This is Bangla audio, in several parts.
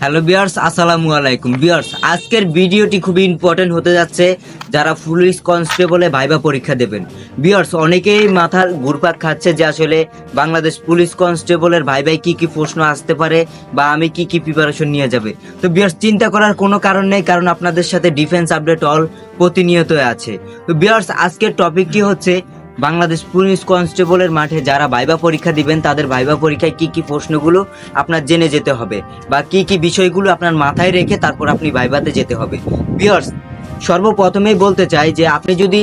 হ্যালো বিয়ার্স আসসালামু আলাইকুম। বিয়ার্স আজকের ভিডিওটি খুবই ইম্পর্টেন্ট হতে যাচ্ছে, যারা পুলিশ কনস্টেবলে ভাইবা পরীক্ষা দেবেন। বিয়ার্স অনেকেই মাথার ঘুরপাক খাচ্ছে যে আসলে বাংলাদেশ পুলিশ কনস্টেবলের ভাইবাই কি কি প্রশ্ন আসতে পারে বা আমি কি কি প্রিপারেশন নিয়ে যাবে। তো বিয়ার্স চিন্তা করার কোনো কারণ নেই, কারণ আপনাদের সাথে ডিফেন্স আপডেট অল প্রতিনিয়ত আছে। তো বিয়ার্স আজকের টপিকটি হচ্ছে বাংলাদেশ পুলিশ কনস্টেবলের মাঠে যারা ভাইবা পরীক্ষা দিবেন, তাদের ভাইবা পরীক্ষায় কি কি প্রশ্নগুলো আপনার জেনে যেতে হবে বা কি কি বিষয়গুলো আপনার মাথায় রেখে তারপর আপনি ভাইবাতে যেতে হবে। বিয়ার্স সর্বপ্রথমেই বলতে চাই যে আপনি যদি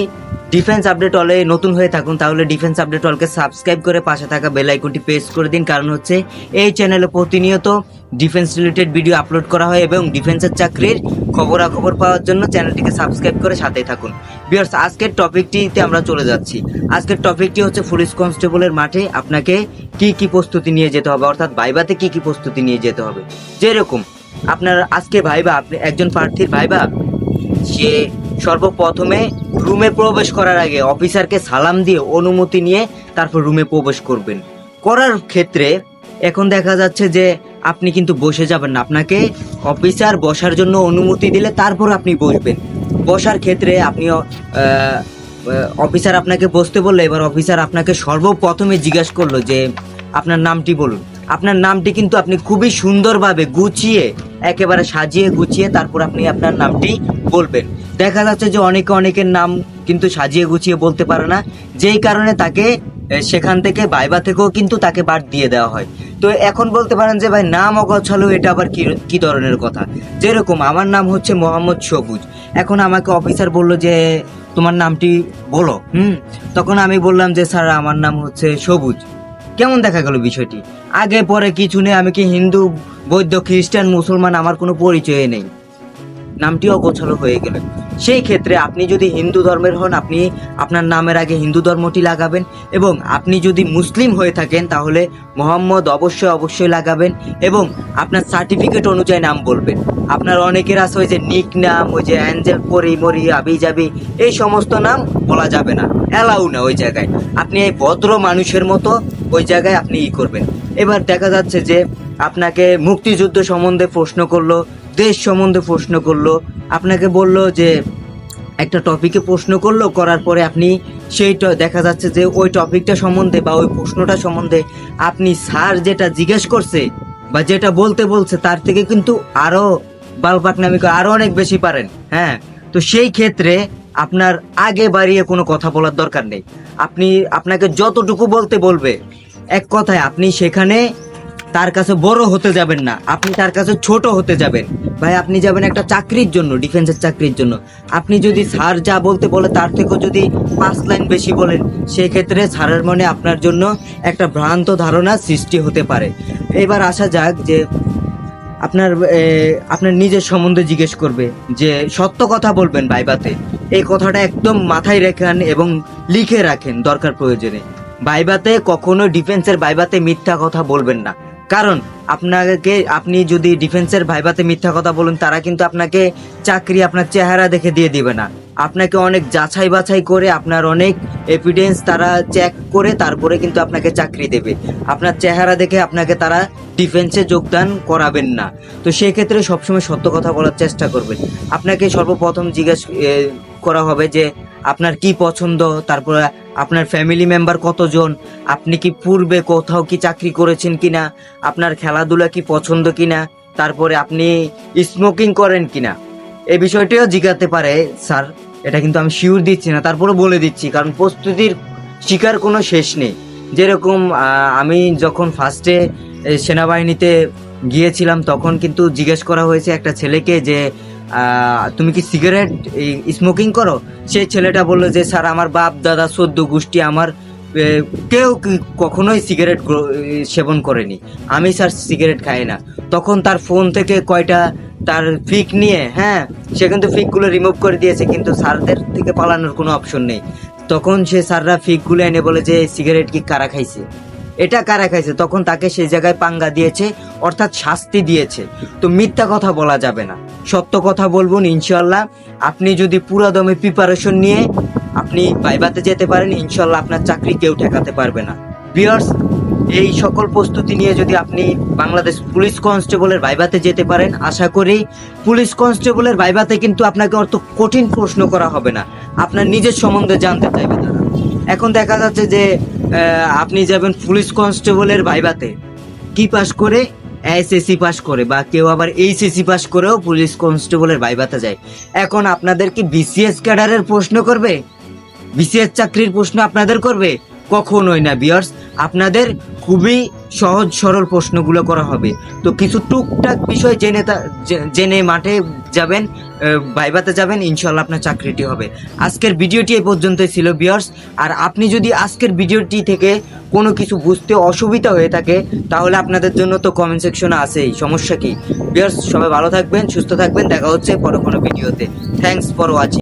ডিফেন্স আপডেট অলে নতুন হয়ে থাকুন, তাহলে ডিফেন্স আপডেট অলকে সাবস্ক্রাইব করে পাশে থাকা বেল আইকনটি প্রেস করে দিন। কারণ হচ্ছে এই চ্যানেলে প্রতিনিয়ত ডিফেন্স রিলেটেড ভিডিও আপলোড করা হয় এবং ডিফেন্সের চাকরির খবরাখবর পাওয়ার জন্য চ্যানেলটিকে সাবস্ক্রাইব করে সাথেই থাকুন। বিয়ার্স আজকের টপিকটিতে আমরা চলে যাচ্ছি। আজকের টপিকটি হচ্ছে পুলিশ কনস্টেবলের মাঠে আপনাকে কি কি প্রস্তুতি নিয়ে যেতে হবে, অর্থাৎ ভাইবাতে কি কি প্রস্তুতি নিয়ে যেতে হবে। যেরকম আপনার আজকে ভাইবা, আপনি একজন প্রার্থীর ভাইবা, সে সর্বপ্রথমে রুমে প্রবেশ করার আগে অফিসারকে সালাম দিয়ে অনুমতি নিয়ে তারপর রুমে প্রবেশ করবেন। করার ক্ষেত্রে এখন দেখা যাচ্ছে যে আপনি কিন্তু বসে যাবেন না। আপনাকে অফিসার বসার জন্য অনুমতি দিলে তারপর আপনি বসবেন। বসার ক্ষেত্রে আপনি অফিসার আপনাকে বসতে বললে, এবার অফিসার আপনাকে সর্বপ্রথমে জিজ্ঞাসা করল যে, আপনার নামটি বলুন। আপনার নামটি কিন্তু আপনি খুবই সুন্দরভাবে গুছিয়ে, একেবারে সাজিয়ে গুছিয়ে তারপর আপনি আপনার নামটি বলবেন। দেখা যাচ্ছে যে অনেকে অনেকের নাম কিন্তু সাজিয়ে গুছিয়ে বলতে পারে না। যেই কারণে তাকে সেখান থেকে বাইবা থেকেও কিন্তু তাকে বাদ দিয়ে দেওয়া হয়। তো এখন বলতে পারেন যে, ভাই, নাম অগছালো, এটা আবার কি কি ধরনের কথা? যেরকম, আমার নাম হচ্ছে মোহাম্মদ সবুজ। এখন আমাকে অফিসার বলল যে, তোমার নামটি বলো। হুম? তখন আমি বললাম যে, স্যার, আমার নাম হচ্ছে সবুজ। কেমন দেখা গেল বিষয়টি? আগে, পরে কিছু নেই, আমি কি হিন্দু, বৌদ্ধ, খ্রিস্টান, মুসলমান, আমার কোনো পরিচয় নেই। নামটিও গোছালো হয়ে গেল সেই ক্ষেত্রে আপনি যদি হিন্দু ধর্মের হন, আপনি আপনার নামের আগে হিন্দু ধর্মটি লাগাবেন এবং আপনি যদি মুসলিম হয়ে থাকেন, তাহলে মোহাম্মদ অবশ্যই অবশ্যই লাগাবেন এবং আপনার সার্টিফিকেট অনুযায়ী নাম বলবেন। আপনার অনেকের আছে ওই যে নিক নাম, ওই যে অ্যাঞ্জেল পরি, মরি, আবি যাবি, এই সমস্ত নাম বলা যাবে না, অ্যালাউ না ওই জায়গায়। আপনি এই ভদ্র মানুষের মতো ওই জায়গায় আপনি ই করবেন। এবার দেখা যাচ্ছে যে আপনাকে মুক্তিযুদ্ধ সম্বন্ধে প্রশ্ন করল দেশ সম্বন্ধে প্রশ্ন করল, আপনাকে বলল যে একটা টপিকে প্রশ্ন করল, করার পরে আপনি সেই ট- দেখা যাচ্ছে যে ওই টপিকটা সম্বন্ধে বা ওই প্রশ্নটা সম্বন্ধে আপনি স্যার যেটা জিজ্ঞেস করছে বা যেটা বলতে বলছে, তার থেকে কিন্তু আরও বালপাকনামি করে আরও অনেক বেশি পারেন হ্যাঁ? তো সেই ক্ষেত্রে আপনার আগে বাড়িয়ে কোনো কথা বলার দরকার নেই। আপনি, আপনাকে যতটুকু বলতে বলবে, এক কথায় আপনি সেখানে তার কাছে বড় হতে যাবেন না। আপনি তার কাছে ছোট হতে যাবেন। ভাই, আপনি যাবেন একটা চাকরির জন্য ডিফেন্সের চাকরির জন্য। আপনি যদি স্যার যা বলতে বলে তার থেকেও যদি পাঁচ লাইন বেশি বলেন সেই ক্ষেত্রে স্যারের মনে আপনার জন্য একটা ভ্রান্ত ধারণা সৃষ্টি হতে পারে। এবার আসা যাক যে আপনার আপনার নিজের সম্বন্ধে জিজ্ঞেস করবে যে, সত্য কথা বলবেন বাইবাতে এই কথাটা একদম মাথায় রেখেন এবং লিখে রাখেন দরকার প্রয়োজনে। বাইবাতে কখনো ডিফেন্সের বাইবাতে মিথ্যা কথা বলবেন না। কারণ আপনাকে, আপনি যদি ডিফেন্সের ভাইবাতে মিথ্যা কথা বলুন, তারা কিন্তু আপনাকে চাকরি, আপনার চেহারা দেখে দিয়ে দিবে না। আপনাকে অনেক যাচাই বাছাই করে, আপনার অনেক এভিডেন্স তারা চেক করে, তারপরে কিন্তু আপনাকে চাকরি দেবে। আপনার চেহারা দেখে আপনাকে তারা ডিফেন্সে যোগদান করাবেন না। তো সেক্ষেত্রে সবসময় সত্য কথা বলার চেষ্টা করবেন। আপনাকে সর্বপ্রথম জিজ্ঞেস করা হবে যে আপনার কি পছন্দ? তারপরে আপনার ফ্যামিলি মেম্বার কতজন? আপনি কি পূর্বে কোথাও কি চাকরি করেছেন কিনা? আপনার খেলাধুলা কি পছন্দ কিনা? তারপরে আপনি স্মোকিং করেন কিনা? এই বিষয়টিও জিজ্ঞাতে পারে, স্যার, এটা কিন্তু আমি শিওর দিচ্ছি না। তারপরে বলে দিচ্ছি, কারণ প্রস্তুতির শিকার কোনো শেষ নেই। যেরকম আমি যখন ফার্স্টে সেনাবাহিনীতে গিয়েছিলাম, তখন কিন্তু জিজ্ঞেস করা হয়েছে একটা ছেলেকে যে তুমি কি সিগারেট স্মোকিং করো? সেই ছেলেটা বলল যে, স্যার, আমার বাপ, দাদা, সদ্য গোষ্ঠী আমার কেউ কখনোই সিগারেট গ্র- সেবন করেনি। আমি স্যার সিগারেট খাই না। তখন তার ফোন থেকে কয়টা তার ফিক নিয়ে হ্যাঁ সে কিন্তু ফিকগুলো রিমুভ করে দিয়েছে, কিন্তু স্যারদের থেকে পালানোর কোনো অপশন নেই। তখন সে স্যাররা ফিকগুলো এনে বলে যে সিগারেট কি কারা খাইছে? এটা কারা খাইছে? তখন তাকে সেই জায়গায় পাঙ্গা দিয়েছে, অর্থাৎ শাস্তি দিয়েছে। তো মিথ্যা কথা বলা যাবে না। সত্য কথা বলবুন ইনশাল্লাহ আপনি যদি পুরো দমে প্রিপারেশন নিয়ে আপনি বাইবাতে যেতে পারেন ইনশাল্লাহ আপনার চাকরি কেউ ঠেকাতে পারবে না। বিয়ার্স এই সকল প্রস্তুতি নিয়ে যদি আপনি বাংলাদেশ পুলিশ কনস্টেবলের ভাইভাতে যেতে পারেন, আশা করি পুলিশ কনস্টেবলের ভাইভাতে কিন্তু আপনাকে অত কঠিন প্রশ্ন করা হবে না। আপনার নিজের সম্বন্ধে জানতে চাইবে তারা। এখন দেখা যাচ্ছে যে আপনি যাবেন পুলিশ কনস্টেবলের ভাইবাতে কি পাস করে? এসএসসি পাস করে বা কেউ আবার এইচএসসি পাস করেও পুলিশ কনস্টেবলের ভাইবাতে যায়। এখন আপনাদের কি বিসিএস ক্যাডারের প্রশ্ন করবে? বিসিএস চাকরির প্রশ্ন আপনাদের করবে? কখনোই না বিয়ার্স আপনাদের খুবই সহজ সরল প্রশ্নগুলো করা হবে। তো কিছু টুকটাক বিষয় জেনে জেনে মাঠে যাবেন আহ, ভাইভাতে যাবেন ইনশাল্লাহ আপনার চাকরিটি হবে। আজকের ভিডিওটি এই পর্যন্তই ছিল বিয়ার্স আর আপনি যদি আজকের ভিডিওটি থেকে কোনো কিছু বুঝতে অসুবিধা হয়ে থাকে তাহলে আপনাদের জন্য তো কমেন্ট সেকশনে আছেই। সমস্যা কি? বিয়ার্স সবাই ভালো থাকবেন সুস্থ থাকবেন। দেখা হচ্ছে পরে কোনো ভিডিওতে। Thanks for watching